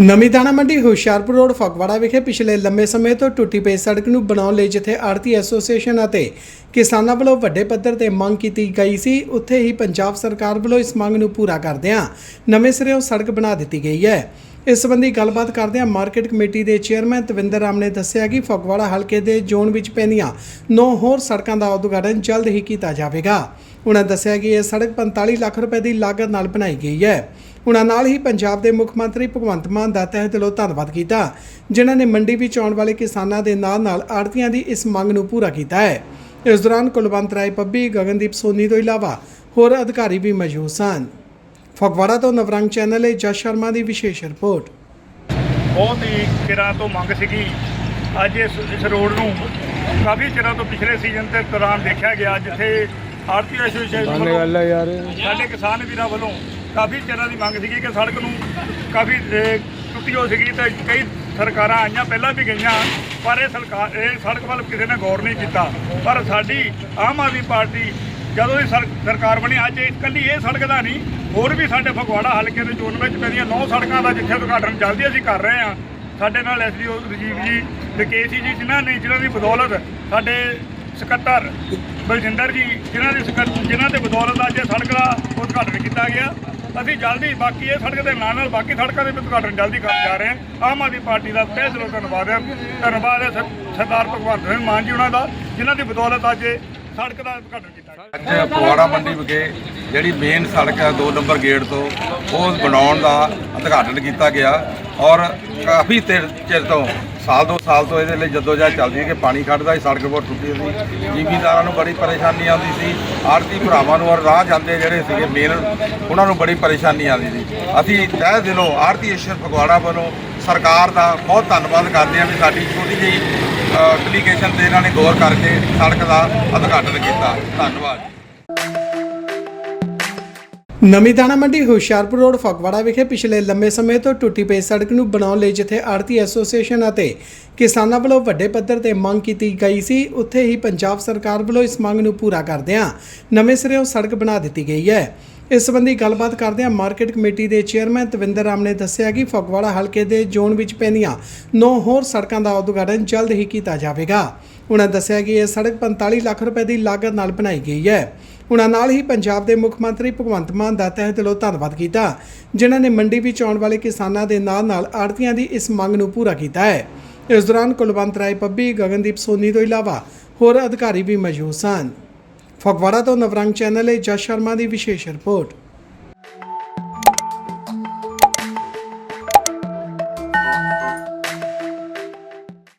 ਨਵੀਂ ਦਾਣਾ ਮੰਡੀ ਹੁਸ਼ਿਆਰਪੁਰ ਰੋਡ ਫਗਵਾੜਾ ਵਿਖੇ ਪਿਛਲੇ ਲੰਮੇ ਸਮੇਂ ਤੋਂ ਟੁੱਟੀ ਪਈ ਸੜਕ ਨੂੰ ਬਣਾਉਣ ਲਈ ਜਿੱਥੇ ਆੜਤੀ ਐਸੋਸੀਏਸ਼ਨ ਅਤੇ ਕਿਸਾਨਾਂ ਵੱਲੋਂ ਵੱਡੇ ਪੱਧਰ ਤੇ ਮੰਗ ਕੀਤੀ ਗਈ ਸੀ, ਉੱਥੇ ਹੀ ਪੰਜਾਬ ਸਰਕਾਰ ਵੱਲੋਂ ਇਸ ਮੰਗ ਨੂੰ ਪੂਰਾ ਕਰਦਿਆਂ ਨਵੇਂ ਸਿਰਿਓਂ ਸੜਕ ਬਣਾ ਦਿੱਤੀ ਗਈ ਹੈ। ਇਸ ਸੰਬੰਧੀ ਗੱਲਬਾਤ ਕਰਦਿਆਂ ਮਾਰਕੀਟ ਕਮੇਟੀ ਦੇ ਚੇਅਰਮੈਨ ਤਵਿੰਦਰ ਰਾਮ ਨੇ ਦੱਸਿਆ ਕਿ ਫਗਵਾੜਾ ਹਲਕੇ ਦੇ ਜ਼ੋਨ ਵਿੱਚ ਪੈਂਦੀਆਂ ਨੌ ਹੋਰ ਸੜਕਾਂ ਦਾ ਉਦਘਾਟਨ ਜਲਦ ਹੀ ਕੀਤਾ ਜਾਵੇਗਾ। ਉਹਨਾਂ ਦੱਸਿਆ ਕਿ ਇਹ ਸੜਕ 45 ਲੱਖ ਰੁਪਏ ਦੀ ਲਾਗਤ ਨਾਲ ਬਣਾਈ ਗਈ ਹੈ। ਉਹਨਾਂ ਨਾਲ ਹੀ ਪੰਜਾਬ ਦੇ ਮੁੱਖ ਮੰਤਰੀ ਭਗਵੰਤ ਮਾਨ ਦਾ ਤਹਿ ਦਿਲੋਂ ਧੰਨਵਾਦ ਕੀਤਾ, ਜਿਨ੍ਹਾਂ ਨੇ ਮੰਡੀ ਵਿੱਚ ਆਉਣ ਵਾਲੇ ਕਿਸਾਨਾਂ ਦੇ ਨਾਲ ਨਾਲ ਆੜਤੀਆਂ ਦੀ ਇਸ ਮੰਗ ਨੂੰ ਪੂਰਾ ਕੀਤਾ ਹੈ। ਇਸ ਦੌਰਾਨ ਕੁਲਵੰਤ ਰਾਏ ਪੱਬੀ, ਗਗਨਦੀਪ ਸੋਨੀ ਤੋਂ ਇਲਾਵਾ ਹੋਰ ਅਧਿਕਾਰੀ ਵੀ ਮੌਜੂਦ ਸਨ। ਫਗਵਾੜਾ ਤੋਂ ਨਵਰੰਗ ਚੈਨਲ ਲਈ ਜਸ ਸ਼ਰਮਾ ਦੀ ਵਿਸ਼ੇਸ਼ ਰਿਪੋਰਟ। ਬਹੁਤ ਹੀ ਚਿਰਾਂ ਤੋਂ ਮੰਗ ਸੀਗੀ। ਅੱਜ ਇਸ ਰੋਡ ਨੂੰ ਕਾਫੀ ਚਿਰਾਂ ਤੋਂ ਪਿਛਲੇ ਸੀਜ਼ਨ ਦੇ ਦੌਰਾਨ ਦੇਖਿਆ ਗਿਆ, ਜਿੱਥੇ ਆਰਤੀ ਐਸੋਸੀਏਸ਼ਨ ਗੱਲ ਗੱਲ ਹੈ ਯਾਰ। ਸਾਡੇ ਕਿਸਾਨ ਵੀਰਾਂ ਵੱਲੋਂ ਕਾਫੀ ਚਿਰਾਂ ਦੀ ਮੰਗ ਸੀਗੀ ਕਿ ਸੜਕ ਨੂੰ ਕਾਫੀ ਟੁੱਟੀ ਹੋ ਸੀਗੀ ਤੇ ਕਈ ਸਰਕਾਰਾਂ ਆਈਆਂ ਪਹਿਲਾਂ ਵੀ ਗਈਆਂ ਪਰ ਇਹ ਸਰਕਾਰ ਇਹ ਸੜਕ ਵੱਲ ਕਿਸੇ ਨੇ ਗੌਰ ਨਹੀਂ ਕੀਤਾ। ਪਰ ਸਾਡੀ ਆਮ ਆਦਮੀ ਪਾਰਟੀ ਜਦੋਂ ਸਰ- ਸਰਕਾਰ ਬਣੀ ਅੱਜ ਇਹ ਇਕੱਲੀ ਇਹ ਸੜਕ ਦਾ ਨਹੀਂ ਹੋਰ ਵੀ ਸਾਡੇ ਫਗਵਾੜਾ ਹਲਕੇ ਦੇ ਜ਼ੋਨ ਵਿੱਚ ਪੈਂਦੀਆਂ ਨੌ ਸੜਕਾਂ ਦਾ ਜਿੱਥੇ ਉਦਘਾਟਨ ਜਲਦੀ ਅਸੀਂ ਕਰ ਰਹੇ ਹਾਂ। ਸਾਡੇ ਨਾਲ ਐਸਡੀਓ ਰਜੀਵ ਜੀ ਵਿਕੇਸੀ ਜੀ ਜਿਨ੍ਹਾਂ ਨੇ ਜਿਨ੍ਹਾਂ ਦੀ ਬਦੌਲਤ ਸਾਡੇ ਸਕੱਤਰ ਬਲਜਿੰਦਰ ਜੀ, ਜਿਨ੍ਹਾਂ ਦੇ ਸਕੱਤਰ ਜਿਨ੍ਹਾਂ ਦੇ ਬਦੌਲਤ ਅੱਜ ਇਹ ਸੜਕ ਦਾ ਉਦਘਾਟਨ ਕੀਤਾ ਗਿਆ। ਅਸੀਂ ਜਲਦੀ ਬਾਕੀ ਇਹ ਸੜਕ ਦੇ ਨਾਲ ਨਾਲ ਬਾਕੀ ਸੜਕਾਂ ਦੇ ਵੀ ਉਦਘਾਟਨ ਜਲਦੀ ਕਰਨ ਜਾ ਰਹੇ ਹਾਂ। ਆਮ ਆਦਮੀ ਪਾਰਟੀ ਦਾ ਤਹਿ ਦਿਲੋਂ ਧੰਨਵਾਦ ਹੈ। ਧੰਨਵਾਦ ਹੈ ਸਰਦਾਰ ਭਗਵੰਤ ਸਿੰਘ ਮਾਨ ਜੀ ਉਹਨਾਂ ਦਾ, ਜਿਨ੍ਹਾਂ ਦੀ ਬਦੌਲਤ ਅੱਜ ਸੜਕ ਦਾ ਉਦਘਾਟਨ ਕੀਤਾ ਗਿਆ। ਅੱਜ ਫਗਵਾੜਾ ਮੰਡੀ ਵਿਖੇ ਜਿਹੜੀ ਮੇਨ ਸੜਕ ਹੈ 2 ਨੰਬਰ ਗੇਟ ਤੋਂ, ਉਹ ਬਣਾਉਣ ਦਾ ਉਦਘਾਟਨ ਕੀਤਾ ਗਿਆ ਔਰ ਕਾਫੀ ਚਿਰ ਚਿਰ ਤੋਂ ਸਾਲ ਦੋ ਸਾਲ ਤੋਂ ਇਹਦੇ ਲਈ ਜਦੋਜਹਿਦ ਚੱਲਦੀ ਹੈ ਕਿ ਪਾਣੀ ਕੱਢਦਾ ਸੀ ਸੜਕ ਬਹੁਤ ਟੁੱਟੀ ਸੀ। ਜ਼ਿਮੀਂਦਾਰਾਂ ਨੂੰ ਬੜੀ ਪਰੇਸ਼ਾਨੀ ਆਉਂਦੀ ਸੀ। ਆੜਤੀ ਭਰਾਵਾਂ ਨੂੰ ਔਰ ਰਾਹ ਜਾਂਦੇ ਜਿਹੜੇ ਸੀਗੇ ਮੇਨ ਉਹਨਾਂ ਨੂੰ ਬੜੀ ਪਰੇਸ਼ਾਨੀ ਆਉਂਦੀ ਸੀ। ਅਸੀਂ ਤਹਿ ਦਿਲੋਂ ਆੜਤੀ ਏਸ਼ਰ ਫਗਵਾੜਾ ਵੱਲੋਂ ਸਰਕਾਰ ਦਾ ਬਹੁਤ ਧੰਨਵਾਦ ਕਰਦੇ ਹਾਂ ਵੀ ਸਾਡੀ ਛੋਟੀ ਜਿਹੀ ਐਪਲੀਕੇਸ਼ਨ ਤੇ ਇਹਨਾਂ ਨੇ ਗੌਰ ਕਰਕੇ ਸੜਕ ਦਾ ਉਦਘਾਟਨ ਕੀਤਾ। ਧੰਨਵਾਦ। ਨਵੀਂ ਦਾਣਾ ਮੰਡੀ ਹੁਸ਼ਿਆਰਪੁਰ ਰੋਡ ਫਗਵਾੜਾ ਵਿਖੇ ਪਿਛਲੇ ਲੰਮੇ ਸਮੇਂ ਤੋਂ ਟੁੱਟੀ ਪਈ ਸੜਕ ਨੂੰ ਬਣਾਉਣ ਲਈ ਜਿੱਥੇ ਆੜਤੀ ਐਸੋਸੀਏਸ਼ਨ ਅਤੇ ਕਿਸਾਨਾਂ ਵੱਲੋਂ ਵੱਡੇ ਪੱਧਰ ਤੇ ਮੰਗ ਕੀਤੀ ਗਈ ਸੀ, ਉੱਥੇ ਹੀ ਪੰਜਾਬ ਸਰਕਾਰ ਵੱਲੋਂ ਇਸ ਮੰਗ ਨੂੰ ਪੂਰਾ ਕਰਦਿਆਂ ਨਵੇਂ ਸਿਰਿਓਂ ਸੜਕ ਬਣਾ ਦਿੱਤੀ ਗਈ ਹੈ। ਇਸ ਸੰਬੰਧੀ ਗੱਲਬਾਤ ਕਰਦਿਆਂ ਮਾਰਕੀਟ ਕਮੇਟੀ ਦੇ ਚੇਅਰਮੈਨ ਤਵਿੰਦਰ ਰਾਮ ਨੇ ਦੱਸਿਆ ਕਿ ਫਗਵਾੜਾ ਹਲਕੇ ਦੇ ਜ਼ੋਨ ਵਿੱਚ ਪੈਂਦੀਆਂ ਨੌ ਹੋਰ ਸੜਕਾਂ ਦਾ ਉਦਘਾਟਨ ਜਲਦ ਹੀ ਕੀਤਾ ਜਾਵੇਗਾ। ਉਹਨਾਂ ਦੱਸਿਆ ਕਿ ਇਹ ਸੜਕ 45 ਲੱਖ ਰੁਪਏ ਦੀ ਲਾਗਤ ਨਾਲ ਬਣਾਈ ਗਈ ਹੈ। ਉਹਨਾਂ ਨਾਲ ਹੀ ਪੰਜਾਬ ਦੇ ਮੁੱਖ ਮੰਤਰੀ ਭਗਵੰਤ ਮਾਨ ਦਾ ਤਹਿ ਦਿਲੋਂ ਧੰਨਵਾਦ ਕੀਤਾ, ਜਿਨ੍ਹਾਂ ਨੇ ਮੰਡੀ ਵਿੱਚ ਆਉਣ ਵਾਲੇ ਕਿਸਾਨਾਂ ਦੇ ਨਾਲ ਨਾਲ ਆੜਤੀਆਂ ਦੀ ਇਸ ਮੰਗ ਨੂੰ ਪੂਰਾ ਕੀਤਾ ਹੈ। ਇਸ ਦੌਰਾਨ ਕੁਲਵੰਤ ਰਾਏ ਪੱਬੀ, ਗਗਨਦੀਪ ਸੋਨੀ ਤੋਂ ਇਲਾਵਾ ਹੋਰ ਅਧਿਕਾਰੀ ਵੀ ਮੌਜੂਦ ਸਨ। ਫਗਵਾੜਾ ਤੋਂ ਨਵਰੰਗ ਚੈਨਲ ਲਈ ਜਸ ਸ਼ਰਮਾ ਦੀ ਵਿਸ਼ੇਸ਼ ਰਿਪੋਰਟ।